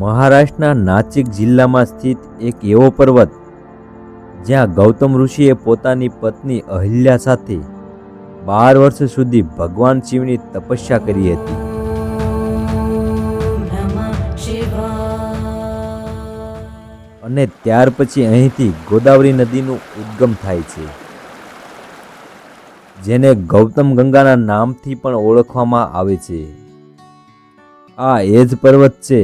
મહારાષ્ટ્રના નાસિક જિલ્લામાં સ્થિત એક એવો પર્વત જ્યાં ગૌતમ ઋષિએ પોતાની પત્ની અહિલ્યા સાથે બાર વર્ષ સુધી ભગવાન શિવની તપસ્યા કરી હતી. અને ત્યાર પછી અહીંથી ગોદાવરી નદીનું ઉદ્ગમ થાય છે, જેને ગૌતમ ગંગાના નામથી પણ ઓળખવામાં આવે છે. આ એ જ પર્વત છે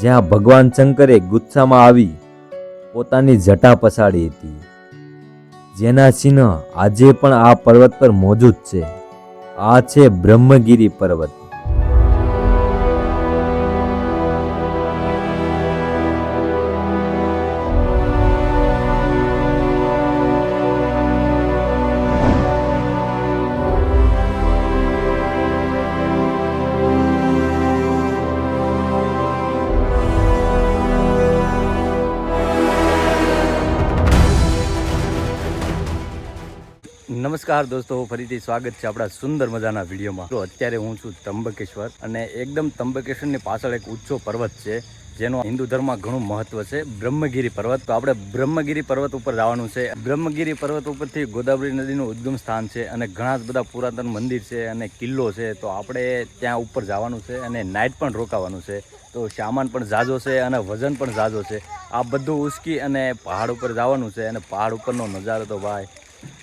જ્યાં ભગવાન શંકરે ગુસ્સામાં આવી પોતાની જટા પસાડી હતી. જેના ચિહ્ન આજે પણ આ પર્વત પર મોજૂદ છે. આ છે બ્રહ્મગીરી પર્વત. નમસ્કાર દોસ્તો, ફરીથી સ્વાગત છે આપણા સુંદર મજાના વિડીયોમાં. તો અત્યારે હું છું ત્રંબકેશ્વર અને એકદમ ત્રંબકેશ્વરની પાછળ એક ઊંચો પર્વત છે, જેનો હિન્દુ ધર્મમાં ઘણું મહત્વ છે, બ્રહ્મગીરી પર્વત. તો આપણે બ્રહ્મગીરી પર્વત ઉપર જવાનું છે. બ્રહ્મગીરી પર્વત ઉપરથી ગોદાવરી નદીનું ઉદ્ગમ સ્થાન છે અને ઘણા જ બધા પુરાતન મંદિર છે અને કિલ્લો છે. તો આપણે ત્યાં ઉપર જવાનું છે અને નાઇટ પણ રોકાવાનું છે. તો સામાન પણ ઝાઝો છે અને વજન પણ ઝાઝો છે. આ બધું ઉસકી અને પહાડ ઉપર જવાનું છે અને પહાડ ઉપરનો નજારો તો ભાઈ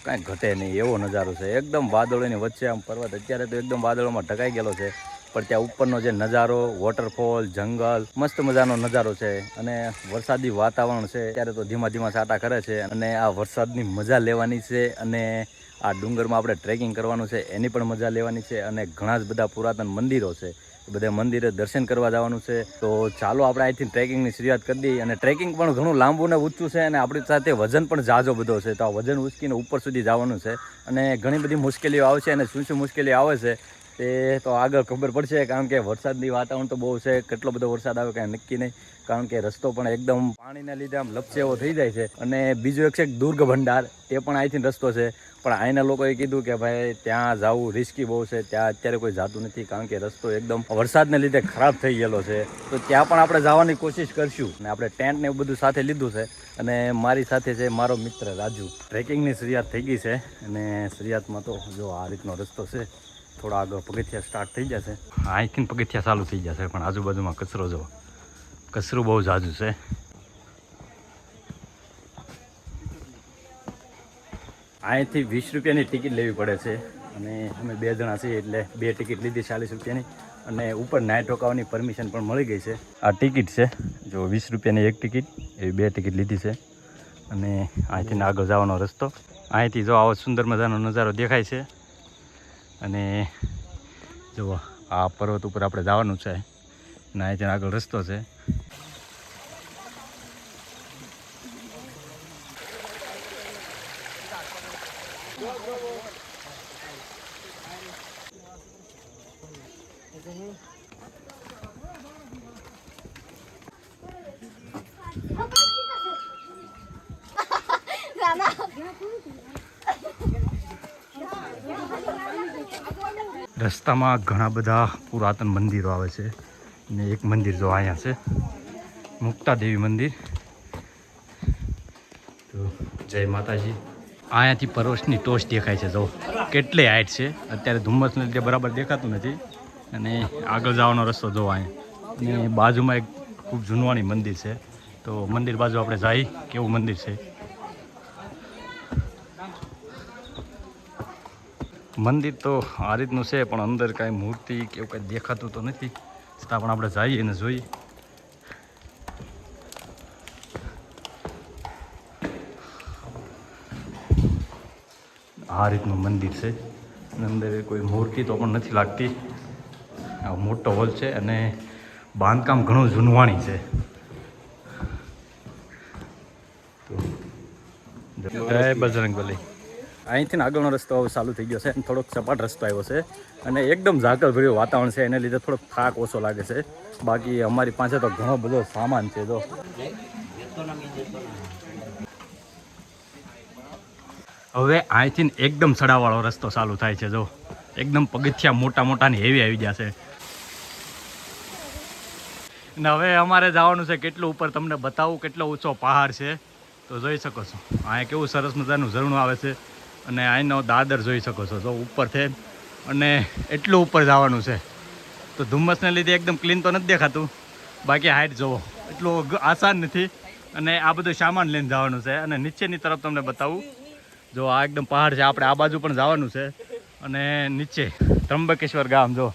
કાંઈ ઘટે નહીં, એવો નજારો છે. એકદમ વાદળોની વચ્ચે આમ પર્વત અત્યારે તો એકદમ વાદળોમાં ઢકાઈ ગયેલો છે, પણ ત્યાં ઉપરનો જે નજારો વોટરફોલ જંગલ, મસ્ત મજાનો નજારો છે. અને વરસાદી વાતાવરણ છે ત્યારે તો ધીમા ધીમા સાટા કરે છે. અને આ વરસાદની મજા લેવાની છે અને આ ડુંગરમાં આપણે ટ્રેકિંગ કરવાનું છે, એની પણ મજા લેવાની છે અને ઘણા જ બધા પુરાતન મંદિરો છે. બધા મંદિરે દર્શન કરવા જવાનું છે. તો ચાલો આપણે અહીંથી ટ્રેકિંગની શરૂઆત કરી દઈએ. અને ટ્રેકિંગ પણ ઘણું લાંબુ ને ઊંચું છે અને આપણી સાથે વજન પણ જાજો બધો છે. તો આ વજન ઉચકીને ઉપર સુધી જવાનું છે. અને ઘણી બધી મુશ્કેલીઓ આવશે અને શું શું મુશ્કેલીઓ આવે છે તે તો આગળ ખબર પડશે, કારણ કે વરસાદની વાતાવરણ તો બહુ છે. કેટલો બધો વરસાદ આવે કાંઈ નક્કી નહીં. કારણ કે રસ્તો પણ એકદમ પાણીના લીધે આમ લપસેવો થઈ જાય છે. અને બીજું એક છે દુર્ગ ભંડાર, તે પણ અહીંથી રસ્તો છે. પણ અહીંના લોકોએ કીધું કે ભાઈ, ત્યાં જવું રિસ્કી બહુ છે. ત્યાં અત્યારે કોઈ જાતું નથી, કારણ કે રસ્તો એકદમ વરસાદને લીધે ખરાબ થઈ ગયેલો છે. તો ત્યાં પણ આપણે જવાની કોશિશ કરશું. અને આપણે ટેન્ટ ને એવું બધું સાથે લીધું છે. અને મારી સાથે છે મારો મિત્ર રાજુ. ટ્રેકિંગની શરૂઆત થઈ ગઈ છે. અને શરૂઆતમાં તો જો આ રીતનો રસ્તો છે. થોડા આગળ પગથિયા સ્ટાર્ટ થઈ જશે. અહીંથી પગથિયા ચાલુ થઈ જશે, પણ આજુબાજુમાં કચરો જો. કચરું બહુ ઝાઝું છે. અહીંથી વીસ રૂપિયાની ટિકિટ લેવી પડે છે. અને અમે બે જણા છીએ એટલે બે ટિકિટ લીધી ચાલીસ રૂપિયાની. અને ઉપર નાઇટ રોકાવાની પરમિશન પણ મળી ગઈ છે. આ ટિકિટ છે. જો વીસ રૂપિયાની એક ટિકિટ એવી બે ટિકિટ લીધી છે. અને અહીંથી આગળ જવાનો રસ્તો. અહીંથી જો આવો સુંદર મજાનો નજારો દેખાય છે. અને જુઓ આ પર્વત ઉપર આપણે જવાનું છે અને ત્યાં આગળ રસ્તો છે. રસ્તામાં ઘણા બધા પુરાતન મંદિરો આવે છે ને એક મંદિર જો અહીંયા છે, મુક્તાદેવી મંદિર. તો જય માતાજી. અહીંયાથી પર્વતની ટોચ દેખાય છે, જો કેટલી હાઈટ છે. અત્યારે ધુમ્મસને લીધે બરાબર દેખાતું નથી. અને આગળ જવાનો રસ્તો જો અહીંયા. અને બાજુમાં એક ખૂબ જૂનવાણી મંદિર છે. તો મંદિર બાજુ આપણે જઈ, કેવું મંદિર છે? મંદિર તો આ રીતનું છે, પણ અંદર કાંઈ મૂર્તિ કે એવું કાંઈ દેખાતું તો નથી. છતાં પણ આપણે જઈએ ને જોઈએ. આ રીતનું મંદિર છે. અને અંદર કોઈ મૂર્તિ તો પણ નથી લાગતી. આ મોટો હોલ છે અને બાંધકામ ઘણું જૂનવાણી છે. જય બજરંગ બલી અહીંથી આગળનો રસ્તો ચાલુ થઈ ગયો છે. અને થોડોક સપાટ રસ્તો આવ્યો છે. અને એકદમ ઝાકળભર્યું વાતાવરણ છે. એને લીધે થોડોક થાક ઓછો લાગે છે. બાકી અમારી પાસે તો ઘણો બધો સામાન છે જો. હવે અહીંથી એકદમ સડાવાળો રસ્તો ચાલુ થાય છે જો. એકદમ પગથિયા મોટા મોટા ને હેવી આવી ગયા છે. ને હવે અમારે જવાનું છે કેટલું ઉપર તમને બતાવું. કેટલો ઊંચો પહાડ છે. તો જોઈ શકો છો. અહીંયા કેવું સરસ મજાનું ઝરણું આવે છે. અને અહીંનો દાદર જોઈ શકો છો, જો છે અને એટલું ઉપર જવાનું છે. તો ધુમ્મસને લીધે એકદમ ક્લીન તો નથી દેખાતું. બાકી હાઈટ જુઓ એટલું આસાન નથી. અને આ બધું સામાન લઈને જવાનું છે. અને નીચેની તરફ તમને બતાવું. જો આ એકદમ પહાડ છે. આપણે આ બાજુ પણ જવાનું છે. અને નીચે ત્રંબકેશ્વર ગામ, જો.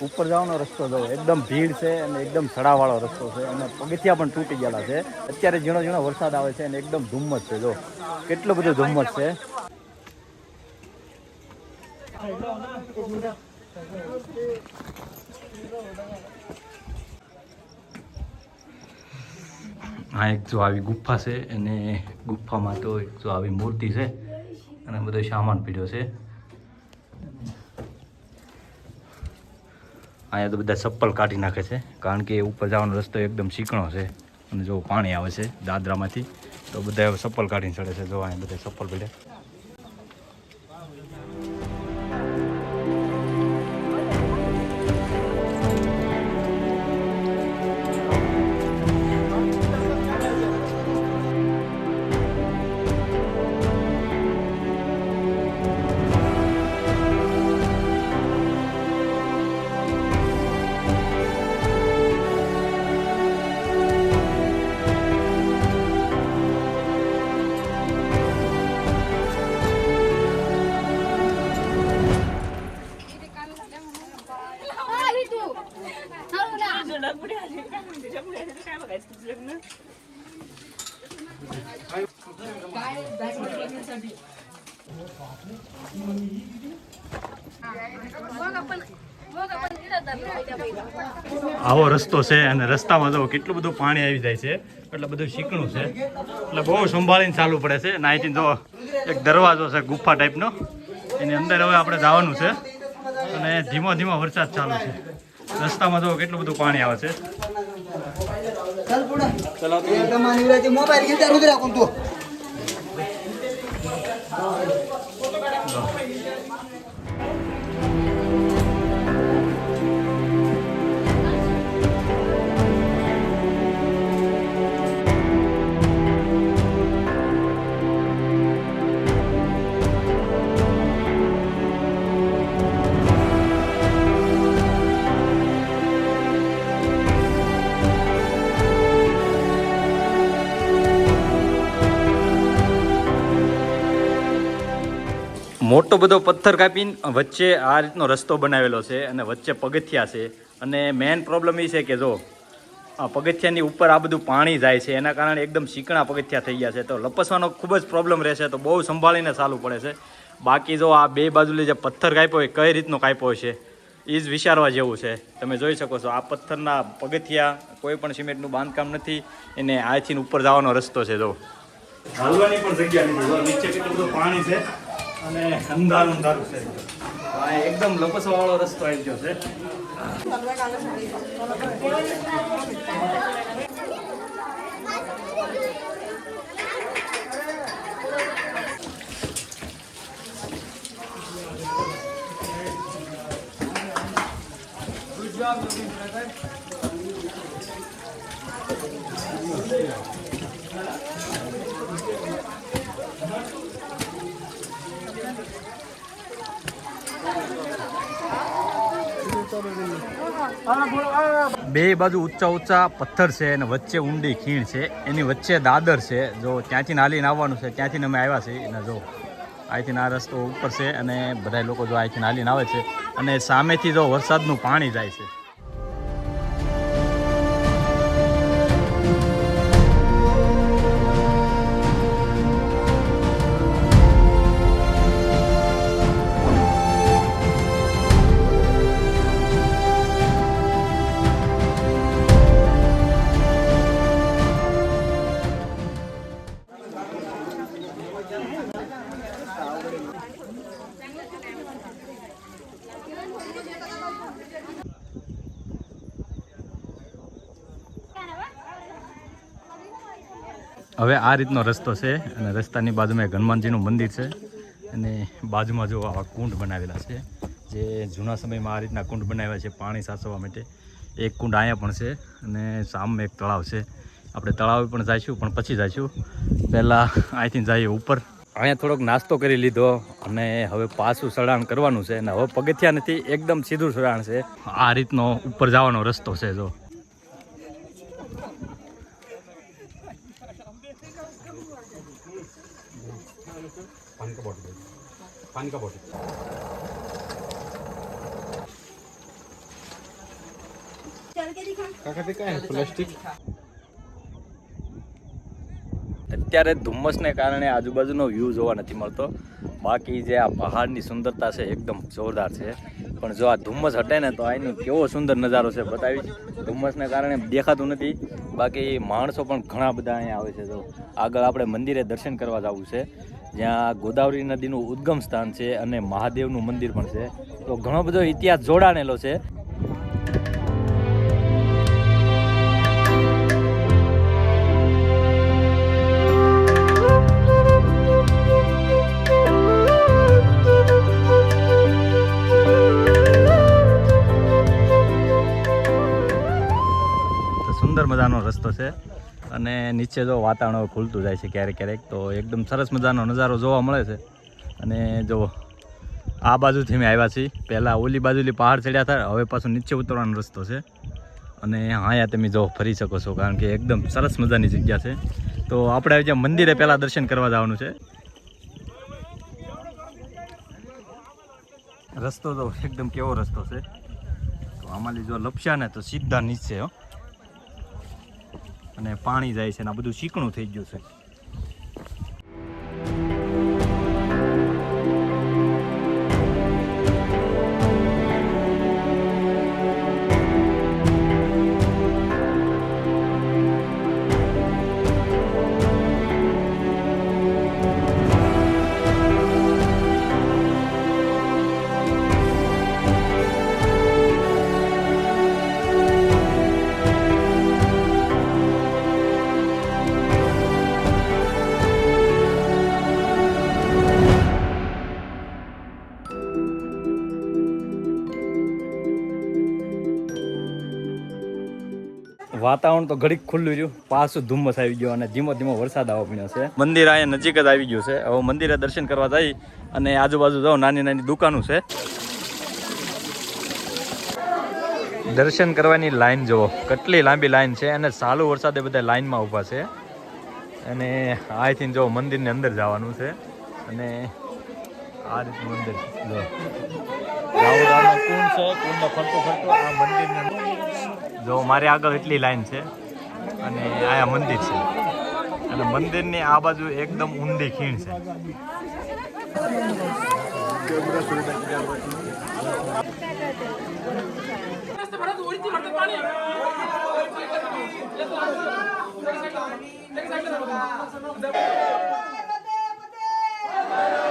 ઉપર જવાનો રસ્તો જો એકદમ ભીડ છે અને એકદમ સડાવાળો રસ્તો છે અને પગથિયા પણ તૂટી ગયેલા છે. અત્યારે ઝીણો ઝીણો વરસાદ આવે છે અને એકદમ ધુમ્મસ છે, જો. કેટલો બધો ધુમ્મસ છે. આ એક જો આવી ગુફા છે અને ગુફામાં તો એક જો આવી મૂર્તિ છે અને બધો સામાન પીડ્યો છે. અહીંયા તો બધા ચપ્પલ કાઢી નાખે છે, કારણ કે ઉપર જવાનો રસ્તો એકદમ ચીકણો છે. અને જો પાણી આવે છે દાદરામાંથી, તો બધા ચપ્પલ કાઢીને ચડે છે. જો અહીંયા બધા ચપ્પલ પડ્યા રસ્તો છે અને રસ્તામાં જો કેટલું બધું પાણી આવી જાય છે, એટલે બધું શીકણું છે. એટલે બહુ સંભાળીને ચાલવું પડે છે. અને જો એક દરવાજો છે, ગુફા ટાઈપનો. એની અંદર હવે આપણે જવાનું છે. અને ધીમો ધીમો વરસાદ ચાલુ છે. રસ્તામાં જો કેટલું બધું પાણી આવે છે. મોટો બધો પથ્થર કાપીને વચ્ચે આ રીતનો રસ્તો બનાવેલો છે અને વચ્ચે પગથિયા છે. અને મેઇન પ્રોબ્લેમ એ છે કે જો, આ પગથિયાની ઉપર આ બધું પાણી જાય છે, એના કારણે એકદમ ચીકણા પગથિયા થઈ ગયા છે. તો લપસવાનો ખૂબ જ પ્રોબ્લેમ રહેશે, તો બહુ સંભાળીને ચાલવું પડે છે. બાકી જો આ બે બાજુલી જે પથ્થર કાપ્યો હોય કઈ રીતનો કાપ્યો છે એ જ વિચારવા જેવું છે. તમે જોઈ શકો છો, આ પથ્થરના પગથિયા કોઈ પણ સિમેન્ટનું બાંધકામ નથી, એને આથી ઉપર જવાનો રસ્તો છે, જો. હાલવાની પણ જગ્યા નથી નીચે કેટલું બધું પાણી છે અને અંધારું અંધારું છે. આ એકદમ લપસવા વાળો રસ્તો આવી ગયો છે બે બાજુ ઊંચા ઊંચા પથ્થર છે અને વચ્ચે ઊંડી ખીણ છે. એની વચ્ચે દાદર છે. જો ત્યાંથી નાલીને આવવાનું છે, ત્યાંથી અમે આવ્યા છીએ. અને જો અહીંથી આ રસ્તો ઉપર છે અને બધા લોકો જો અહીંથી નાલીને આવે છે અને સામેથી જો વરસાદનું પાણી જાય છે. હવે આ રીતનો રસ્તો છે અને રસ્તાની બાજુમાં એક હનુમાનજીનું મંદિર છે. અને બાજુમાં જો આવા કુંડ બનાવેલા છે, જે જૂના સમયમાં આ રીતના કુંડ બનાવ્યા છે પાણી સાચવવા માટે. એક કુંડ અહીંયા પણ છે અને સામે એક તળાવ છે. આપણે તળાવ પણ જઈશું, પણ પછી જઈશું. પહેલાં અહીંથી જઈએ ઉપર. અહીંયા થોડોક નાસ્તો કરી લીધો અને હવે પાછું ચઢાણ કરવાનું છે. અને હવે પગથિયા નથી, એકદમ સીધું ચઢાણ છે. આ રીતનો ઉપર જવાનો રસ્તો છે જો. અત્યારે ધુમ્મસને કારણે આજુબાજુનો વ્યૂ જોવા નથી મળતો. બાકી જે આ પહાડની સુંદરતા છે એકદમ જોરદાર છે. પણ જો આ ધુમ્મસ હટે ને તો અહીંનો કેવો સુંદર નજારો છે બતાવી ધુમ્મસને કારણે દેખાતું નથી. બાકી માણસો પણ ઘણા બધા અહીંયા આવે છે તો આગળ આપણે મંદિરે દર્શન કરવા જવું છે. જ્યાં ગોદાવરી નદીનું ઉદ્ગમ સ્થાન છે અને મહાદેવનું મંદિર પણ છે. તો ઘણો બધો ઇતિહાસ જોડાણેલો છે. સુંદર મજાનો રસ્તો છે. અને નીચે જો વાતાવરણ ખુલતું જાય છે ક્યારેક ક્યારેક, તો એકદમ સરસ મજાનો નજારો જોવા મળે છે. અને જો આ બાજુથી અમે આવ્યા છીએ. પહેલાં ઓલી બાજુથી પહાડ ચડ્યા હતા, હવે પાછું નીચે ઉતરવાનો રસ્તો છે. અને અહીંયા તમે જો ફરી શકો છો, કારણ કે એકદમ સરસ મજાની જગ્યા છે. તો આપણે જે મંદિરે પહેલાં દર્શન કરવા જવાનું છે. રસ્તો તો એકદમ કેવો રસ્તો છે. તો આમાંથી જો લપસ્યા ને તો સીધા નીચે, હો. અને પાણી જાય છે ને આ બધું ચીકણું થઈ ગયું છે. વાતાવરણ તો ઘડીક ખુલ્લું રહ્યું. પાછું ધુમ્મસ આવી ગયો અને ધીમો ધીમો વરસાદ આવવા પડ્યો છે. મંદિર અહીંયા નજીક જ આવી ગયું છે. હવે મંદિરે દર્શન કરવા જઈ અને આજુબાજુ જાઓ, નાની નાની દુકાનો છે. દર્શન કરવાની લાઈન જુઓ. કેટલી લાંબી લાઈન છે અને ચાલુ વરસાદે બધા લાઈનમાં ઊભા છે. અને અહીંથી જો મંદિરની અંદર જવાનું છે. અને આ રીતનું મંદિર રાવરાનો કુંડ છે. કુંડમાં ફરતો ફરતો આ મંદિરની અંદર જો મારી આગળ એટલી લાઈન છે અને આયા મંદિર છે અને મંદિરની આ બાજુ એકદમ ઊંડી ખીણ છે Thank.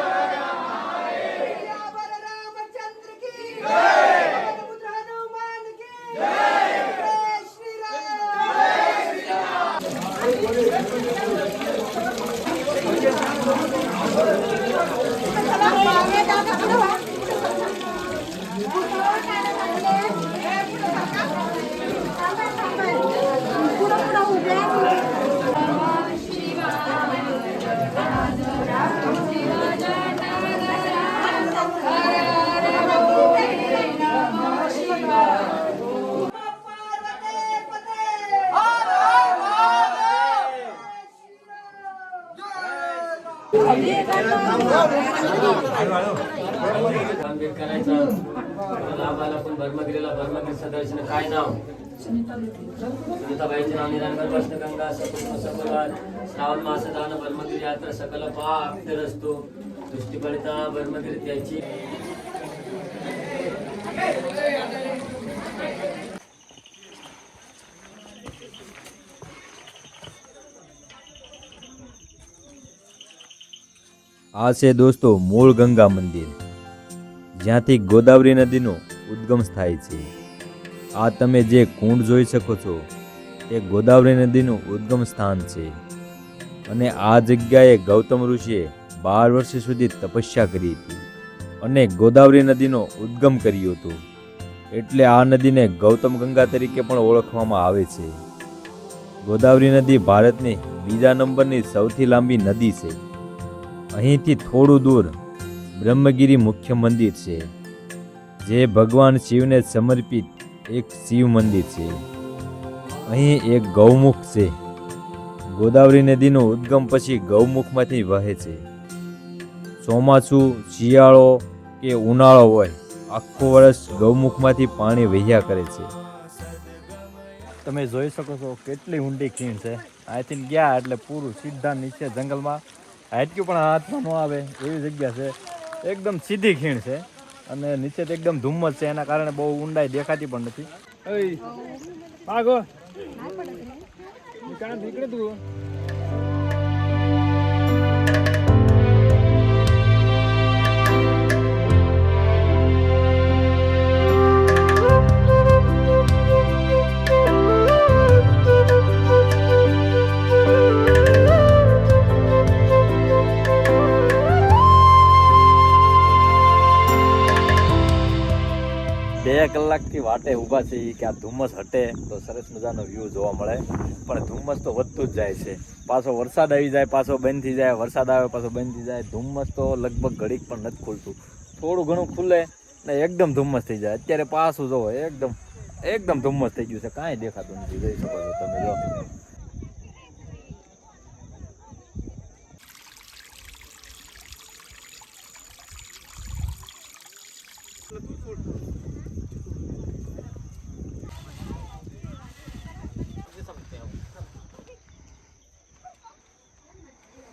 आंबेडकरांचा लाभाला पण भरमा दिलेला भरमा सदर्शन काय नाव सुनीताबाईचे नाव निरांगण प्रश्न सकल सकुष्म सकलात श्रावण मासदान भरमगिरी यात्रा सकल पाप असतो दृष्टीपडिता भरमगिरी त्याची આ છે દોસ્તો મૂળ ગંગા મંદિર. જ્યાંથી ગોદાવરી નદીનો ઉદ્ગમ થાય છે. આ તમે જે કુંડ જોઈ શકો છો, એ ગોદાવરી નદીનું ઉદ્ગમ સ્થાન છે. અને આ જગ્યાએ ગૌતમ ઋષિએ બાર વર્ષ સુધી તપસ્યા કરી હતી અને ગોદાવરી નદીનો ઉદ્ગમ કર્યો હતો. એટલે આ નદીને ગૌતમ ગંગા તરીકે પણ ઓળખવામાં આવે છે. ગોદાવરી નદી ભારતની બીજા નંબરની સૌથી લાંબી નદી છે. અહીંથી થોડું દૂર બ્રહ્મગીરી મુખ્ય મંદિર છે, જે ભગવાન શિવને સમર્પિત એક શિવ મંદિર છે. અહીં એક ગૌમુખ છે. ગોદાવરી નદીનો ઉદ્ગમ પછી ગૌમુખમાંથી વહે છે. ચોમાસું, શિયાળો કે ઉનાળો હોય, આખું વર્ષ ગૌમુખમાંથી પાણી વહ્યા કરે છે. તમે જોઈ શકો છો કેટલી ઊંડી ખીણ છે. અહીંથી ગયા એટલે પૂરું સીધા નીચે જંગલમાં હાટક્યું પણ હાથમાં ન આવે, એવી જગ્યા છે. એકદમ સીધી ખીણ છે અને નીચે તો એકદમ ધુમ્મસ છે, એના કારણે બહુ ઊંડાઈ દેખાતી પણ નથી. ભાગો નીકળે તું? બે કલાકથી વાટે ઊભા છે કે આ ધુમ્મસ હટે, તો સરસ મજાનો વ્યૂ જોવા મળે. પણ ધુમ્મસ તો વધતું જ જાય છે. પાછો વરસાદ આવી જાય, પાછો બંધ થઈ જાય, વરસાદ આવે, પાછો બંધ થઈ જાય. ધુમ્મસ તો લગભગ ઘડીક પણ નથી ખુલતું. થોડું ઘણું ખુલે ને એકદમ ધુમ્મસ થઈ જાય. અત્યારે પાછું જોવો, એકદમ એકદમ ધુમ્મસ થઈ ગયું છે. કાંઈ દેખાતું નથી. જઈ શકો છો તમે, જો.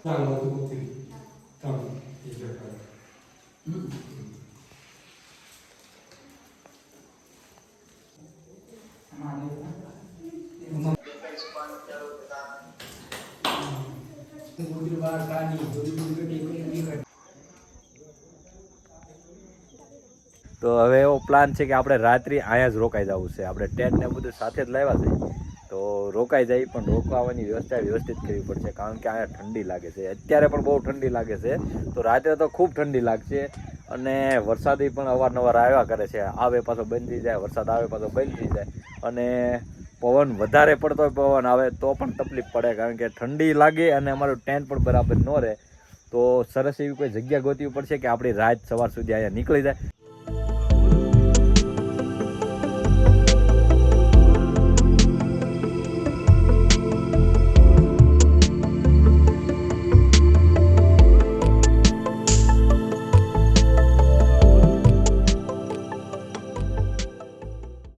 તો હવે એવો પ્લાન છે કે આપણે રાત્રિ અહીંયા જ રોકાઈ જવું છે. આપણે ટેન્ટ ને બધું સાથે જ લાવ્યા છે. રોકાઈ જાય, પણ રોકાવાની વ્યવસ્થા વ્યવસ્થિત કરવી પડશે, કારણ કે અહીંયા ઠંડી લાગે છે. અત્યારે પણ બહુ ઠંડી લાગે છે, તો રાત્રે તો ખૂબ ઠંડી લાગશે, અને વરસાદી પણ અવારનવાર આવ્યા કરે છે. આવે પાછો બંધ થઈ જાય, વરસાદ આવે પાછો બંધ થઈ જાય, અને પવન વધારે પડતો પવન આવે તો પણ તકલીફ પડે, કારણ કે ઠંડી લાગે અને અમારું ટેન્ટ પણ બરાબર ન રહે. તો સરસ એવી કોઈ જગ્યા ગોતવી પડશે કે આપણી રાત સવાર સુધી અહીંયા નીકળી જાય?